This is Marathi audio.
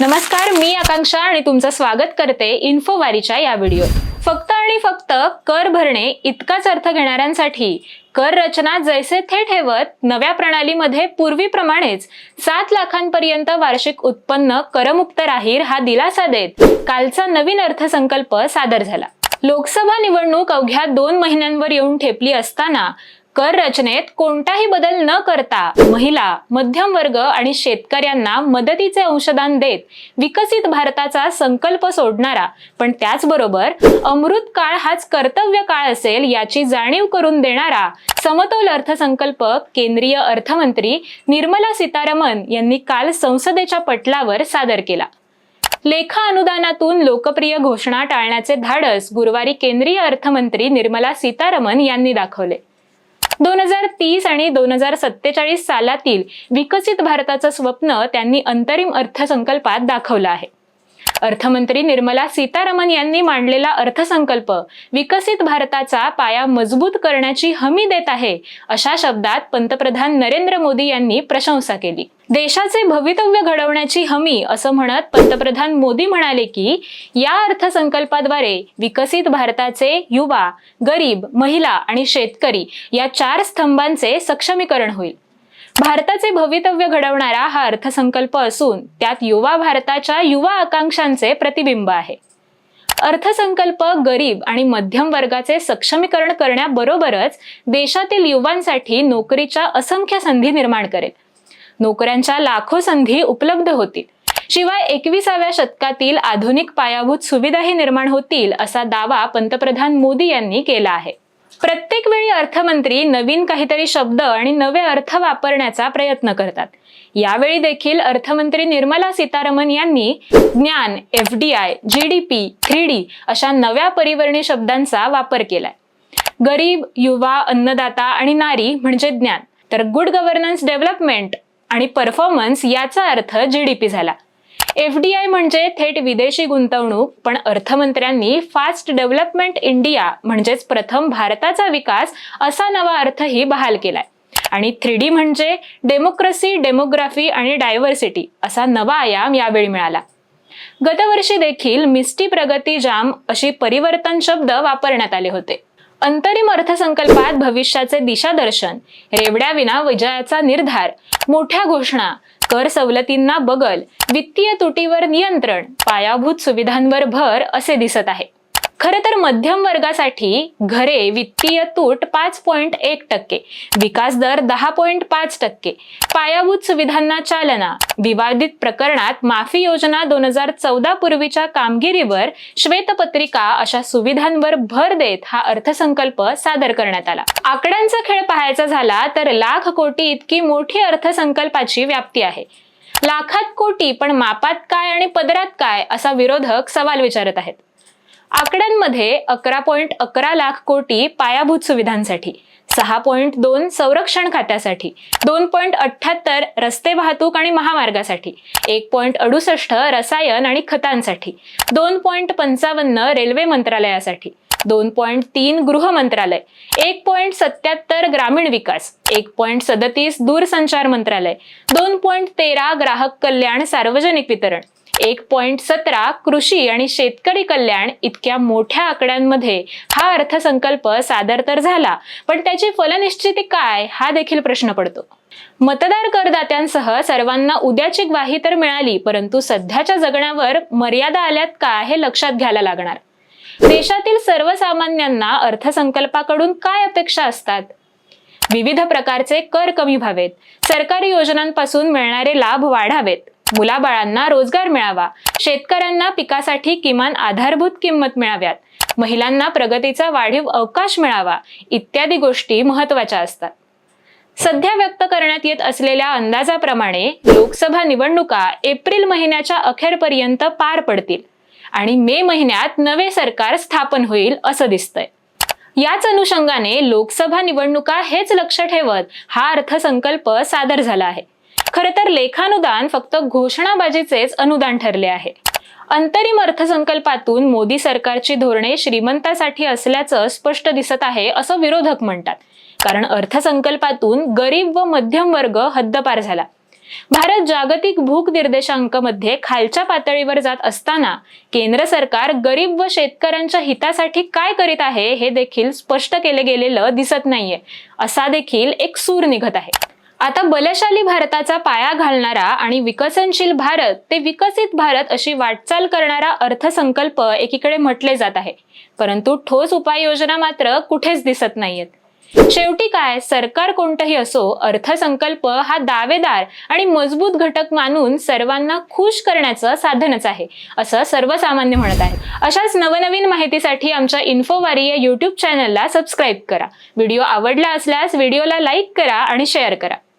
नमस्कार मी आकांक्षा आणि तुमचं स्वागत करते इन्फोवारीच्या या व्हिडिओत. फक्त आणि फक्त कर भरणे इतकाच अर्थ घेणाऱ्यांसाठी कर रचना जैसे थे ठेवत नव्या प्रणालीमध्ये पूर्वीप्रमाणेच सात लाखांपर्यंत वार्षिक उत्पन्न करमुक्त राहील हा दिलासा देत कालचा नवीन अर्थसंकल्प सादर झाला. लोकसभा निवडणूक अवघ्या दोन महिन्यांवर येऊन ठेपली असताना कर रचनेत कोणताही बदल न करता महिला मध्यम वर्ग आणि शेतकऱ्यांना मदतीचे अंशदान देत विकसित भारताचा संकल्प सोडणारा. पण त्याचबरोबर अमृत काळ हाच कर्तव्य काळ असेल याची जाणीव करून देणारा समतोल अर्थसंकल्प केंद्रीय अर्थमंत्री निर्मला सीतारामन यांनी काल संसदेच्या पटलावर सादर केला. लेखा अनुदानातून लोकप्रिय घोषणा टाळण्याचे धाडस गुरुवारी केंद्रीय अर्थमंत्री निर्मला सीतारामन यांनी दाखवले. दोन हजार तीस आणि दोन हजार सत्तेचाळीस सालातील विकसित भारताचं स्वप्न त्यांनी अंतरिम अर्थसंकल्पात दाखवलं आहे. अर्थमंत्री निर्मला सीतारामन यांनी मांडलेला अर्थसंकल्प विकसित भारताचा पाया मजबूत करण्याची हमी देत आहे अशा शब्दात पंतप्रधान नरेंद्र मोदी यांनी प्रशंसा केली. देशाचे भवितव्य घडवण्याची हमी असं म्हणत पंतप्रधान मोदी म्हणाले की या अर्थसंकल्पाद्वारे विकसित भारताचे युवा गरीब महिला आणि शेतकरी या चार स्तंभांचे सक्षमीकरण होईल. भारताचे भवितव्य घडवणारा हा अर्थसंकल्प असून त्यात युवा भारताच्या युवा आकांक्षांचे प्रतिबिंब आहे. अर्थसंकल्प गरीब आणि मध्यम वर्गाचे सक्षमीकरण करण्याबरोबरच देशातील युवांसाठी नोकरीच्या असंख्य संधी निर्माण करेल. नोकऱ्यांच्या लाखो संधी उपलब्ध होतील. शिवाय एकविसाव्या शतकातील आधुनिक पायाभूत सुविधाही निर्माण होतील असा दावा पंतप्रधान मोदी यांनी केला आहे. प्रत्येक वेळी अर्थमंत्री नवीन काहीतरी शब्द आणि नवे अर्थ वापरण्याचा प्रयत्न करतात. यावेळी देखील अर्थमंत्री निर्मला सीतारामन यांनी ज्ञान F D I G D P three D अशा नव्या परिवर्णी शब्दांचा वापर केलाय. गरीब युवा अन्नदाता आणि नारी म्हणजे ज्ञान. तर गुड गव्हर्नन्स डेव्हलपमेंट आणि परफॉर्मन्स याचा अर्थ जीडीपी झाला पी झाला. एफडीआय म्हणजे थेट विदेशी गुंतवणूक पण अर्थमंत्र्यांनी फास्ट डेव्हलपमेंट इंडिया म्हणजेच प्रथम भारताचा विकास असा नवा अर्थही बहाल केलाय. आणि थ्री डी म्हणजे डेमोक्रेसी डेमोग्राफी आणि डायव्हर्सिटी असा नवा आयाम यावेळी मिळाला. गतवर्षी देखील मिस्टी प्रगती जाम अशी परिवर्तन शब्द वापरण्यात आले होते. अंतरिम अर्थसंकल्पात भविष्याचे दिशादर्शन रेवड्याविना विजयाचा निर्धार मोठ्या घोषणा कर सवलतींना बगल. वित्तीय तुटीवर नियंत्रण पायाभूत सुविधांवर भर असे दिसत आहे. खरं तर मध्यम वर्गासाठी घरे वित्तीय तूट पाच पॉईंट एक टक्के विकास दर दहा पॉईंट पाच टक्के पायाभूत सुविधांना चालना विवादित प्रकरणात माफी योजना दोन हजार चौदा पूर्वीच्या कामगिरीवर श्वेतपत्रिका अशा सुविधांवर भर देत हा अर्थसंकल्प सादर करण्यात आला. आकड्यांचा खेळ पाहायचा झाला तर लाख कोटी इतकी मोठी अर्थसंकल्पाची व्याप्ती आहे. लाखात कोटी पण मापात काय आणि पदरात काय असा विरोधक सवाल विचारत आहेत. आकड्यांमध्ये अकरा पॉईंट अकरा लाख कोटी पायाभूत सुविधांसाठी सहा पॉईंट दोन संरक्षण खात्यासाठी दोन पॉईंट अठ्ठ्याहत्तर रस्ते वाहतूक आणि महामार्गासाठी एक पॉईंट अडुसष्ट रसायन आणि खतांसाठी दोन पॉईंट पंचावन्न रेल्वे मंत्रालयासाठी दोन पॉईंट तीन गृह मंत्रालय एक पॉईंट सत्याहत्तर ग्रामीण विकास एक पॉईंट सदतीस दूरसंचार मंत्रालय दोन पॉईंट तेरा ग्राहक कल्याण सार्वजनिक वितरण एक पॉईंट सतरा कृषी आणि शेतकरी कल्याण इतक्या मोठ्या आकड्यांमध्ये हा अर्थसंकल्प सादर तर झाला पण त्याची फलनिश्चिती काय हा देखील प्रश्न पडतो. मतदार करदात्यांसह सर्वांना उद्याची ग्वाही तर मिळाली परंतु सध्याच्या जगण्यावर मर्यादा आल्यात का हे लक्षात घ्यायला लागणार? देशातील सर्वसामान्यांना अर्थसंकल्पाकडून काय अपेक्षा असतात? विविध प्रकारचे कर कमी व्हावेत सरकारी योजनांपासून मिळणारे लाभ वाढावेत मुलाबाळांना रोजगार मिळावा. शेतकऱ्यांना पिकासाठी किमान आधारभूत किंमत मिळाव्यात. महिलांना प्रगतीचा वाढीव अवकाश मिळावा. इत्यादी गोष्टी महत्त्वाच्या असतात. सध्या व्यक्त करण्यात येत असलेल्या अंदाजाप्रमाणे लोकसभा निवडणुका एप्रिल महिन्याच्या अखेरपर्यंत पार पडतील आणि मे महिन्यात नवे सरकार स्थापन होईल असं दिसतंय. याच अनुषंगाने लोकसभा निवडणुका हेच लक्ष ठेवत हा अर्थसंकल्प सादर झाला आहे. खरं तर लेखानुदान फक्त घोषणाबाजीचेच अनुदान ठरले आहे. अंतरिम अर्थसंकल्पातून मोदी सरकारची धोरणे श्रीमंतासाठी असल्याचं स्पष्ट दिसत आहे असं विरोधक म्हणतात. कारण अर्थसंकल्पातून गरीब व मध्यम वर्ग हद्दपार झाला. भारत जागतिक भूक निर्देशांकमध्ये खालच्या पातळीवर जात असताना केंद्र सरकार गरीब व शेतकऱ्यांच्या हितासाठी काय करीत आहे हे देखील स्पष्ट केले गेलेलं दिसत नाहीये असा देखील एक सूर निघत आहे. आता बलशाली भारताचा पाया घालणारा आणि विकसनशील भारत ते विकसित भारत अशी वाटचाल करणारा अर्थसंकल्प एकीकडे म्हटले जात आहे. परंतु ठोस उपाययोजना मात्र कुठेच दिसत नाहीयेत. शेवटी काय? सरकार कोणतंही असो अर्थसंकल्प हा दावेदार आणि मजबूत घटक मानून सर्वांना खुश करण्याचं साधनच आहे असं सर्वसामान्य म्हणत आहे. अशाच नवनवीन माहितीसाठी आमच्या इन्फोवारी या युट्यूब चॅनलला सबस्क्राईब करा. व्हिडिओ आवडला असल्यास व्हिडिओला लाईक करा आणि शेअर करा.